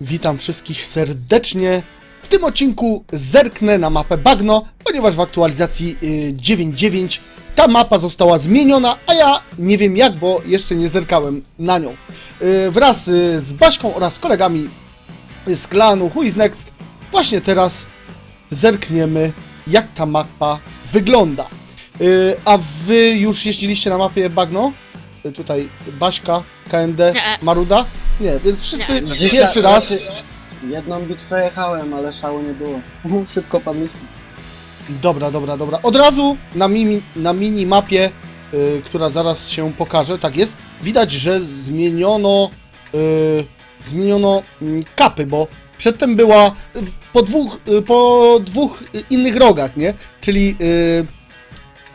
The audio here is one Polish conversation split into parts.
Witam wszystkich serdecznie. W tym odcinku zerknę na mapę Bagno, ponieważ w aktualizacji y, 9.9 ta mapa została zmieniona, a ja nie wiem jak, bo jeszcze nie zerkałem na nią. Y, Wraz y, z Baśką oraz kolegami z klanu Who is Next właśnie teraz zerkniemy jak ta mapa wygląda. Y, A wy już jeździliście na mapie Bagno? Y, Tutaj Baśka, KND. Maruda? Nie, więc wszyscy Dzisiaj- pierwszy raz. znaczy, Jedną bitwę jechałem, ale szału nie było. Szybko padliśmy. Dobra, dobra, dobra. Od razu na, mini, na minimapie, y, która zaraz się pokaże, tak jest, widać, że zmieniono y, zmieniono mm, kapy, bo przedtem była w- po dwóch, y, po dwóch y, innych rogach, nie? Czyli y,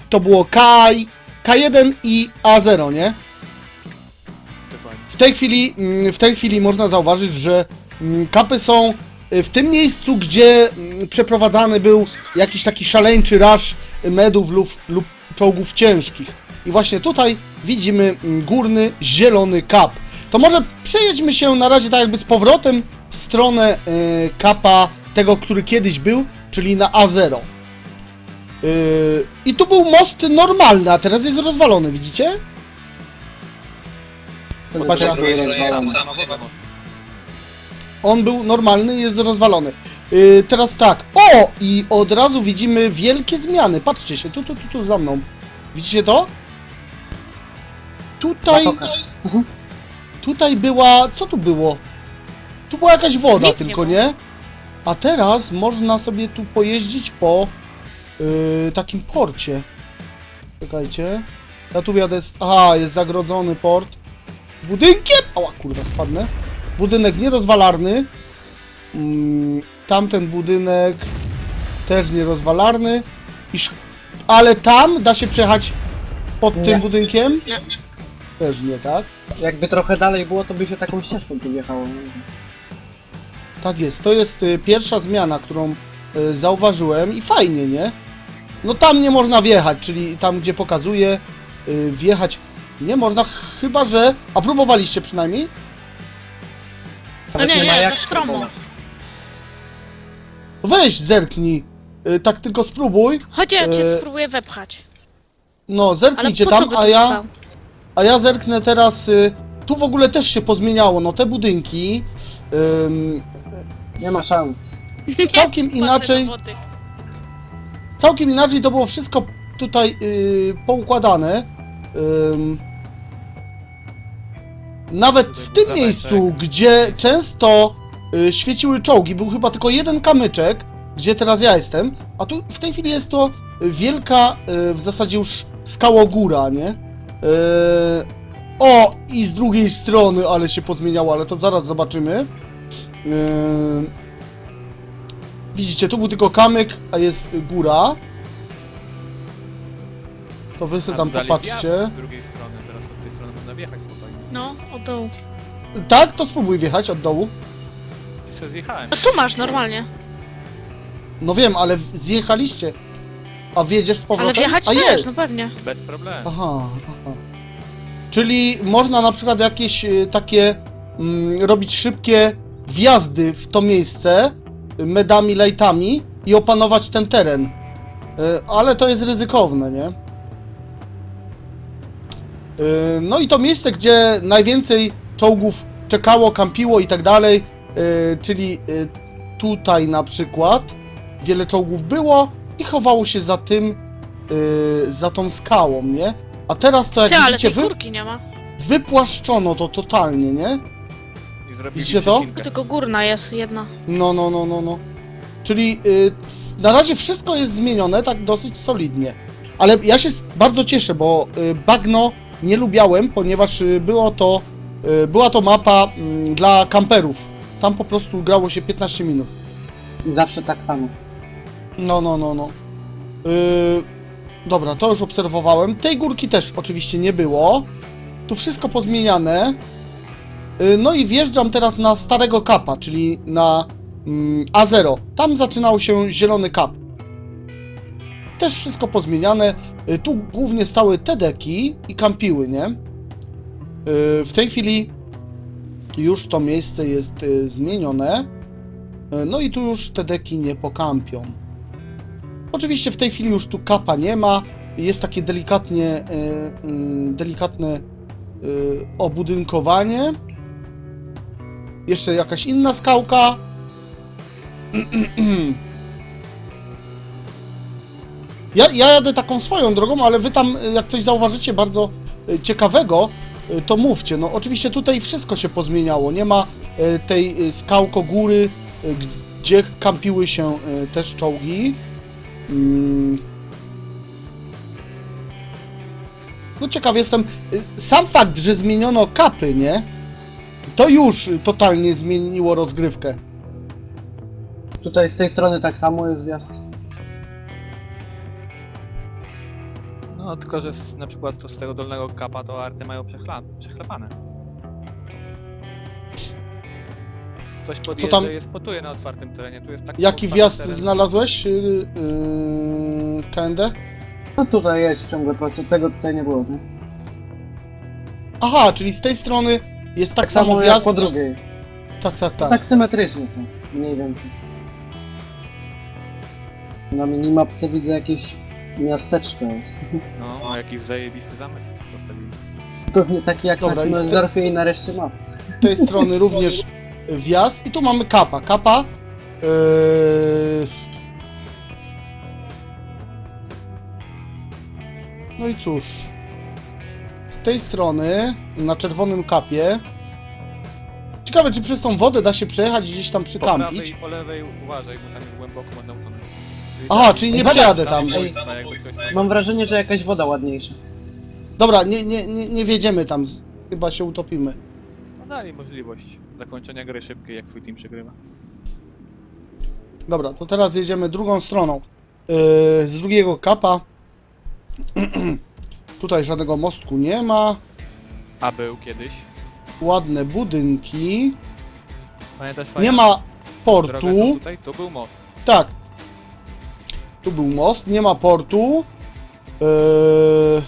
to było K, K1 i A0, nie? W tej chwili, mm, w tej chwili można zauważyć, że mm, kapy są y, w tym miejscu, gdzie mm, przeprowadzany był jakiś taki szaleńczy raż medów lub, lub czołgów ciężkich. I właśnie tutaj widzimy górny, zielony kap. To może przejedźmy się na razie tak jakby z powrotem w stronę y, kapa tego, który kiedyś był, czyli na A0. Y, I tu był most normalny, a teraz jest rozwalony, widzicie? Co by Patrz, to ja- było rozwalone? On był normalny, jest rozwalony. Yy, teraz tak. O! I od razu widzimy wielkie zmiany. Patrzcie się, tu, tu, tu, tu za mną. Widzicie to? Tutaj, Zatoka. tutaj była. Co tu było? Tu była jakaś woda, Nic nie tylko było. nie? A teraz można sobie tu pojeździć po yy, takim porcie. Czekajcie. Ja tu wjadę. Z... Aha, jest zagrodzony port. Budynkiem! Ała, kurwa, spadnę. Budynek nierozwalarny. Mm, tamten budynek też nierozwalarny. I. Ale tam da się przejechać pod Nie. tym budynkiem? Nie. Też nie, tak? Jakby trochę dalej było, to by się taką ścieżką tu wjechało. Tak jest. To jest y, pierwsza zmiana, którą y, zauważyłem i fajnie, nie? No tam nie można wjechać, czyli tam, gdzie pokazuje y, wjechać nie można, chyba że... A próbowaliście przynajmniej? Nawet nie, ma nie, jak stromo. spróbować. Weź, zerknij. Y, tak tylko spróbuj. Chodź, ja cię E, spróbuję wepchać. No, Ale zerknijcie po co tam, by a tu ja... stał? A ja zerknę teraz. Y, tu w ogóle też się pozmieniało. No te budynki. ym, Nie ma szans. całkiem inaczej. wody. Całkiem inaczej to było wszystko tutaj y, poukładane. Nawet w tym miejscu, gdzie często y, świeciły czołgi, był chyba tylko jeden kamyczek, gdzie teraz ja jestem, a tu w tej chwili jest to wielka, y, w zasadzie już skałogóra, nie? Y, o, i z drugiej strony, ale się pozmieniało, ale to zaraz zobaczymy. Widzicie, tu był tylko kamyk, a jest góra. To wy sobie tam dalej popatrzcie. wjazd Z drugiej strony, teraz od tej strony można wjechać spokojnie. No, od dołu. Tak, to spróbuj wjechać od dołu. Se zjechałem. No tu masz normalnie. No wiem, ale w- zjechaliście. A wjedziesz z Ale powrotem? wjechać a też, jest! no pewnie. Bez problemu. Aha, aha. Czyli można na przykład jakieś y, takie mm, robić szybkie wjazdy w to miejsce y, medami, lightami i opanować ten teren. Y, ale to jest ryzykowne, nie? Y, no i to miejsce, gdzie najwięcej czołgów czekało, kampiło i tak dalej, y, czyli y, tutaj na przykład wiele czołgów było i chowało się za tym, za tą skałą, nie? A teraz to jak Ty, ale widzicie, tej wy, górki nie ma. wypłaszczono to totalnie, nie? I Widzicie to? Tylko górna jest jedna. No, no, no, no, no. Czyli y, na razie wszystko jest zmienione tak dosyć solidnie. Ale ja się s- bardzo cieszę, bo y, bagno nie lubiałem, ponieważ y, było to, y, była to mapa mm, dla kamperów. Tam po prostu grało się 15 minut. I zawsze tak samo. No, no, no, no. Yy, dobra, to już obserwowałem. Tej górki też oczywiście nie było. Tu wszystko pozmieniane. Yy, no i wjeżdżam teraz na starego kapa, czyli na mm, A0. Tam zaczynał się zielony kap. Też wszystko pozmieniane. Yy, tu głównie stały te deki i kampiły, nie? Yy, w tej chwili już to miejsce jest y, zmienione. Y, No i tu już te deki nie pokampią. Oczywiście w tej chwili już tu kapa nie ma. Jest takie delikatnie, y, y, delikatne y, obudynkowanie. Jeszcze jakaś inna skałka. Ja, ja jadę taką swoją drogą, ale wy tam, y, jak coś zauważycie bardzo y, ciekawego, y, to mówcie. No oczywiście tutaj wszystko się pozmieniało. Nie ma tej y, skałkogóry, y, gdzie kampiły się też czołgi. Mm. No ciekaw jestem. Sam fakt, że zmieniono kapy, nie? To już totalnie zmieniło rozgrywkę. Tutaj z tej strony tak samo jest wjazd. No tylko, że z, na przykład to z tego dolnego kapa to arty mają przechla, przechlepane. Coś podjeżdża tam- tam... jest potuje na otwartym terenie, tu jest tak Jaki otwarty wjazd teren. znalazłeś, yy, yy, KND? No tutaj jedź ciągle pasy, tego tutaj nie było, nie? Aha, czyli z tej strony jest tak, Tak samo samo jak wjazd. po drugiej. Tak, tak, tak. Tak symetrycznie to, mniej więcej. Na minimapce widzę jakieś miasteczko jest. No, jakiś zajebisty zamek postawili. Pewnie taki jak Dobra, na i z te- i na reszcie map. Z tej strony również wjazd. I tu mamy kapa. Kapa. Yy... No i cóż. Z tej strony, na czerwonym kapie. Ciekawe, czy przez tą wodę da się przejechać i gdzieś tam Po przykampić. prawej i po lewej uważaj, bo tam jest głęboko będą tonąć. Aha, czyli nie przejadę tam. Mam wrażenie, że jakaś woda ładniejsza. Dobra, nie, nie, nie, nie wjedziemy tam. Chyba się utopimy. No dali możliwość zakończenia gry szybkiej, jak twój team przegrywa. Dobra, to teraz jedziemy drugą stroną. Yy, z drugiego kapa. Tutaj żadnego mostku nie ma. A był kiedyś. Ładne budynki. Pamiętasz Nie ma portu. tu tutaj? Tu był most. Tak. Tu był most, nie ma portu. Yy,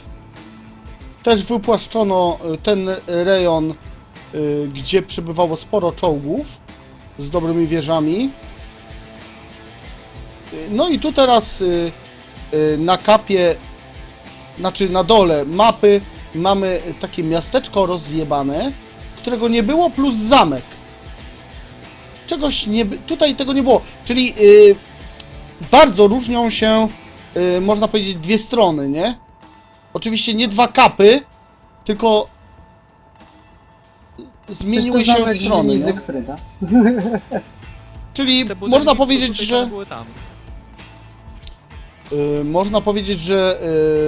też wypłaszczono y, ten rejon, yy, gdzie przebywało sporo czołgów z dobrymi wieżami. Yy, No i tu teraz yy, na kapie, znaczy na dole mapy mamy takie miasteczko rozjebane, którego nie było, plus zamek. Czegoś nie... Tutaj tego nie było. Czyli yy, bardzo różnią się, yy, można powiedzieć, dwie strony, nie? Oczywiście nie dwa kapy, tylko zmieniły się strony. Nie? Zygfryda. Czyli budynki, można powiedzieć, że są, były tam. yy, można powiedzieć, że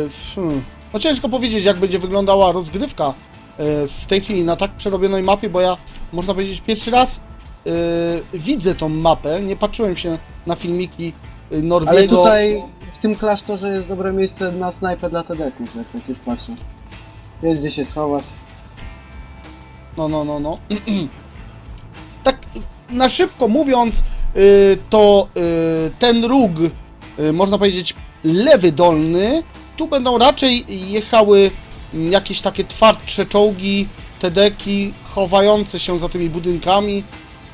yy, hmm, no ciężko powiedzieć, jak będzie wyglądała rozgrywka yy, w tej chwili na tak przerobionej mapie, bo ja można powiedzieć pierwszy raz yy, widzę tą mapę, nie patrzyłem się na filmiki Norbiego. Ale tutaj w tym klasztorze jest dobre miejsce na snajpę dla TD-ków, jak tak już patrzę. Jest gdzie się schować. No, no, no, no. tak na szybko mówiąc, y, to y, ten róg, y, można powiedzieć lewy dolny, tu będą raczej jechały jakieś takie twardsze czołgi, tedeki, chowające się za tymi budynkami.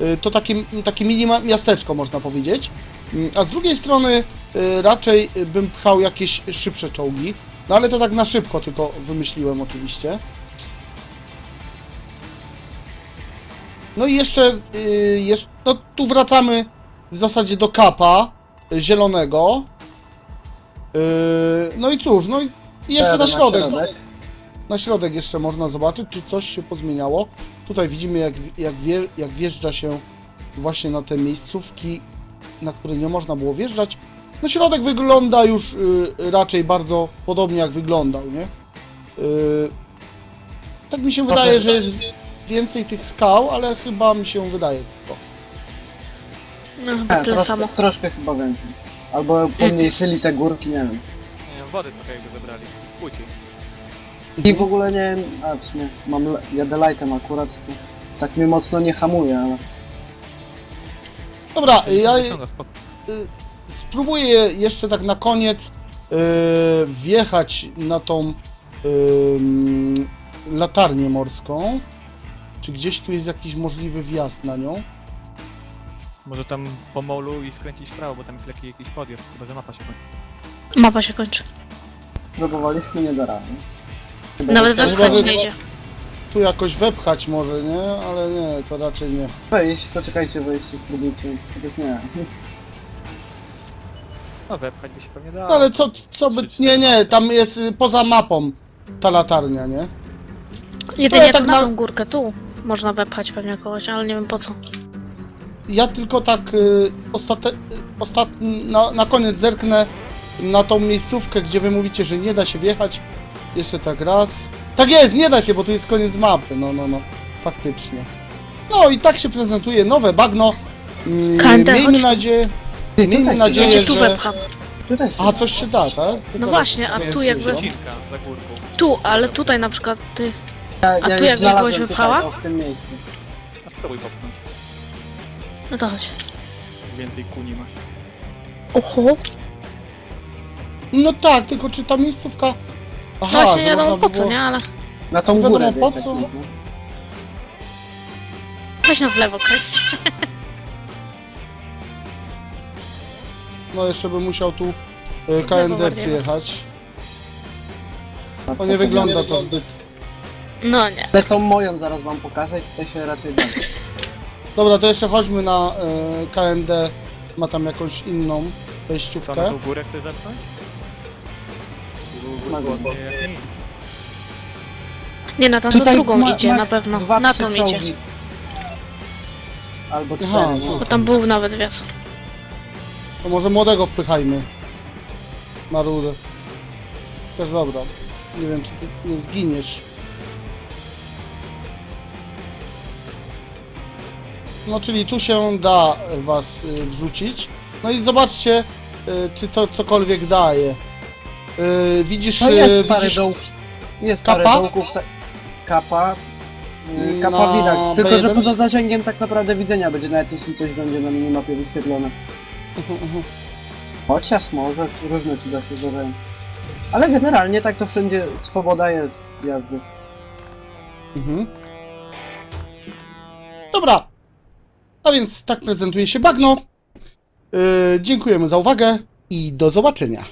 Y, To takie, takie mini miasteczko, można powiedzieć. Mm, A z drugiej strony y, raczej y, bym pchał jakieś szybsze czołgi. No ale to tak na szybko tylko wymyśliłem oczywiście. No i jeszcze, yy, jeszcze no tu wracamy w zasadzie do kapa y, zielonego. Yy, no i cóż, no i jeszcze na środek. Na środek jeszcze można zobaczyć, czy coś się pozmieniało. Tutaj widzimy, jak, jak, wie, jak wjeżdża się właśnie na te miejscówki, na które nie można było wjeżdżać. No środek wygląda już y, raczej bardzo podobnie, jak wyglądał, nie? Y, tak mi się wydaje, że jest więcej tych skał, ale chyba mi się wydaje tylko. No chyba Tak, tyle troszkę, samo. troszkę chyba więcej. Albo pomniejszyli te górki, nie wiem. Nie wiem, wody trochę jakby zebrali. Z płci. I w ogóle nie wiem, a w sumie mam, le- jadę lightem akurat, to tak mnie mocno nie hamuje, ale... Dobra, ja spoko. spróbuję jeszcze tak na koniec yy, wjechać na tą latarnię morską. Czy gdzieś tu jest jakiś możliwy wjazd na nią? Może tam po molu i skręcić w prawo, bo tam jest jakiś, jakiś podjazd, chyba że mapa się kończy. Mapa się kończy. Próbowaliśmy, nie da rady. Nawet że- nie idzie. Tu jakoś wepchać może, nie? Ale nie, to raczej nie. Wejść, poczekajcie, wejście, spróbujcie. Chociaż nie. No wepchać by się pewnie dało. No ale co, co by... Nie, nie, tam jest y, poza mapą ta latarnia, nie? Jedynie tak tak na na- tą górkę, tu można wepchać pewnie kogoś, ale nie wiem po co. Ja tylko tak y, ostate, y, ostat, na, na koniec zerknę na tą miejscówkę, gdzie wy mówicie, że nie da się wjechać. Jeszcze tak raz. Tak jest, nie da się, bo to jest koniec mapy. No, no, no. Faktycznie. No i tak się prezentuje nowe bagno. Mm, KND, Miejmy chodź. nadzieję, Ty, miejmy tutaj, nadzieję, tu że... wepcham. Tutaj się A, coś się da, tak? To No właśnie, a tu jakby- Przecinka za górką. Tu, ale tutaj na przykład ty. Ja, A tu już jakby znalazłem kogoś tutaj, wypchała? o, w tym miejscu. A spróbuj popchnąć. No to chodź. Więcej kuni masz. Oho, No tak, tylko czy ta miejscówka... Aha, właśnie nie że wiadomo można po by co, było... nie? Ale Na tą Wiadomo górę, po wiesz, co? tak, no. weź na w lewo kręć. No jeszcze bym musiał tu y, KND przyjechać. No, To nie wygląda to zbyt... No nie. Ale tą moją zaraz wam pokażę i tutaj się raczej da. Dobra, to jeszcze chodźmy na y, KND. Ma tam jakąś inną Co, na wejściówkę. tą górę chcesz wepchnąć? Na górę. Nie, jak nic. Nie, na tamtą drugą ma- idzie, na max pewno. dwa, Na trzy tą czołgi. idzie. Albo cztery, Aha, no. Bo tam był nawet wjazd. To może młodego wpychajmy. Marudę. Też dobra. Nie wiem, czy ty nie zginiesz. No, czyli tu się da was y, wrzucić. No i zobaczcie, y, czy to cokolwiek daje. Y, widzisz, No y, jest parę widzisz dołków. Jest kapa? parę dołków. te- Kapa. Yy, Kapa Na widać. Tylko, że B1? poza zasięgiem tak naprawdę widzenia będzie, nawet jeśli coś będzie na minimapie wyświetlone. Mhm, mhm. Chociaż może, różne cuda się zdarzają. Ale generalnie tak to wszędzie swoboda jest jazdy. Mhm. Dobra. A więc tak prezentuje się bagno. Yy, dziękujemy za uwagę i do zobaczenia.